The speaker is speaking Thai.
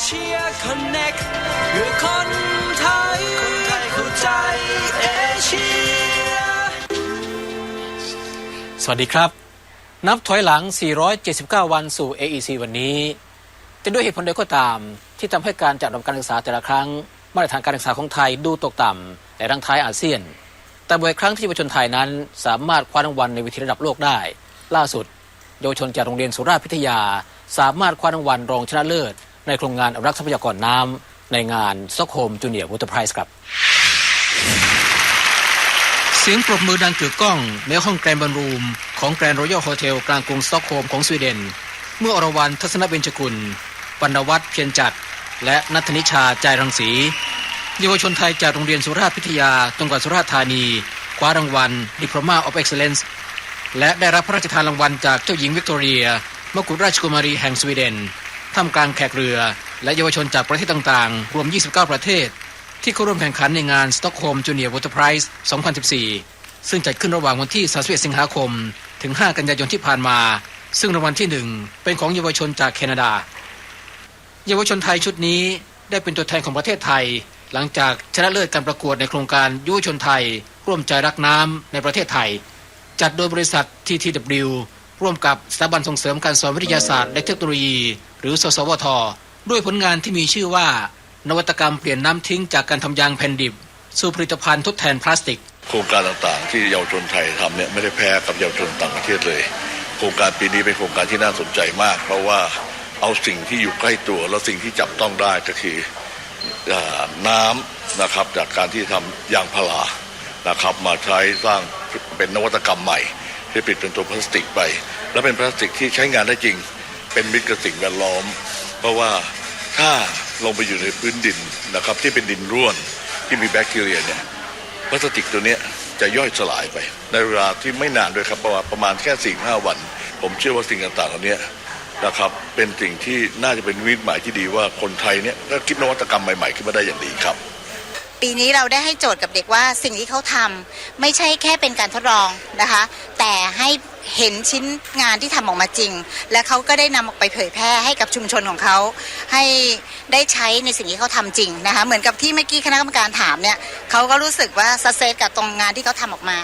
เชียคอนเน็กเพื่อคนไทยคนไทยเข้าใจเอเชีย สวัสดีครับ นับถอยหลัง 479 วันสู่ AEC วันนี้ จะด้วยเหตุผลใดก็ตาม ที่ทำให้การจัดระดับการศึกษาแต่ละครั้ง มาตรฐานการศึกษาของไทยดูตกต่ำในรังท้ายอาเซียน แต่บ่อยครั้งที่เยาวชนไทยนั้น สามารถคว้ารางวัลในเวทีระดับโลกได้ ล่าสุดเยาวชนจากโรงเรียนสุราษฎร์พิทยา สามารถคว้ารางวัลรองชนะเลิศ ในโครงงานอนุรักษ์ทรัพยากรน้ำในงานซอกโฮมจูเนียร์วอเตอร์ไพรส์ครับ เสียงปรบมือดังกึกก้องในห้องแกรนบันรูม ของแกรนรอยัลโฮเทลกลางกรุงสต็อกโฮมของสวีเดน เมื่ออรวรรณทัศนเบญจกุลวรรณวัฒน์เพียรจัด และนัทนิชาใจรังสีเยาวชนไทยจากโรงเรียนสุราษฎร์พิทยาจังหวัดสุราษฎร์ธานีคว้ารางวัล Diploma of Excellence และได้รับพระราชทานรางวัลจากเจ้าหญิงวิกตอเรีย มกุฎราชกุมารีแห่งสวีเดน ท่ามกลางแขกเรือ และเยาวชนจากประเทศต่างๆ รวม 29 ประเทศ ที่เข้าร่วมแข่งขันในงาน Stockholm Junior Water Prize 2014 ซึ่งจัดขึ้นระหว่างวันที่31สิงหาคม ถึง 5 กันยายนที่ผ่านมา ซึ่งรางวัลที่ 1 เป็นของเยาวชนจากแคนาดา เยาวชนไทยชุดนี้ได้เป็นตัวแทนของประเทศไทย หลังจากชนะเลิศการประกวดในโครงการยุวชนไทย ร่วมใจรักน้ำในประเทศไทย จัดโดยบริษัท TTW ร่วมกับสถาบันส่งเสริมการสอนวิทยาศาสตร์และเทคโนโลยี หรือสสวท ด้วยผลงานที่มีชื่อว่า นวัตกรรมเปลี่ยนน้ำทิ้งจากการทำยางแผ่นดิบ สู่ผลิตภัณฑ์ทดแทนพลาสติก โครงการต่างๆ ที่เยาวชนไทยทำเนี่ยไม่ได้แพ้กับเยาวชนต่างประเทศเลย โครงการปีนี้เป็นโครงการที่น่าสนใจมาก เพราะว่าเอาสิ่งที่อยู่ใกล้ตัวแล้วสิ่งที่จับต้องได้ก็คือเอ่อน้ำนะครับจากการที่ทำยางพารานะครับมาใช้สร้างเป็นนวัตกรรมใหม่ ที่ผลิตเป็นตัวพลาสติกไป และเป็นพลาสติกที่ใช้งานได้จริง เป็นมิตรกับสิ่งแวดล้อม เพราะว่าถ้าลงไปอยู่ในพื้นดินนะครับ ที่เป็นดินร่วนที่มีแบคทีเรียเนี่ยพลาสติกตัวนี้จะย่อยสลายไป ในเวลาที่ไม่นานด้วยครับประมาณประมาณแค่สี่ห้าวัน ผมเชื่อว่าสิ่งต่างๆเหล่านี้นะครับเป็นสิ่งที่น่าจะเป็นวิธีใหม่ที่ดีว่าคนไทยเนี่ยก็คิดนวัตกรรมใหม่ๆขึ้นมาได้อย่างดีครับ ปีนี้เราได้ให้โจทย์กับเด็กว่าสิ่งที่เขาทำไม่ใช่แค่เป็นการทดลองนะคะ แต่ให้เห็นชิ้นงานที่ทำออกมาจริง และเขาก็ได้นำออกไปเผยแพร่ให้กับชุมชนของเขา ให้ได้ใช้ในสิ่งที่เขาทำจริงนะคะ เหมือนกับที่เมื่อกี้คณะกรรมการถามเนี่ยเขาก็รู้สึกว่าสัเซสกับตรงงานที่เขาทำออกมา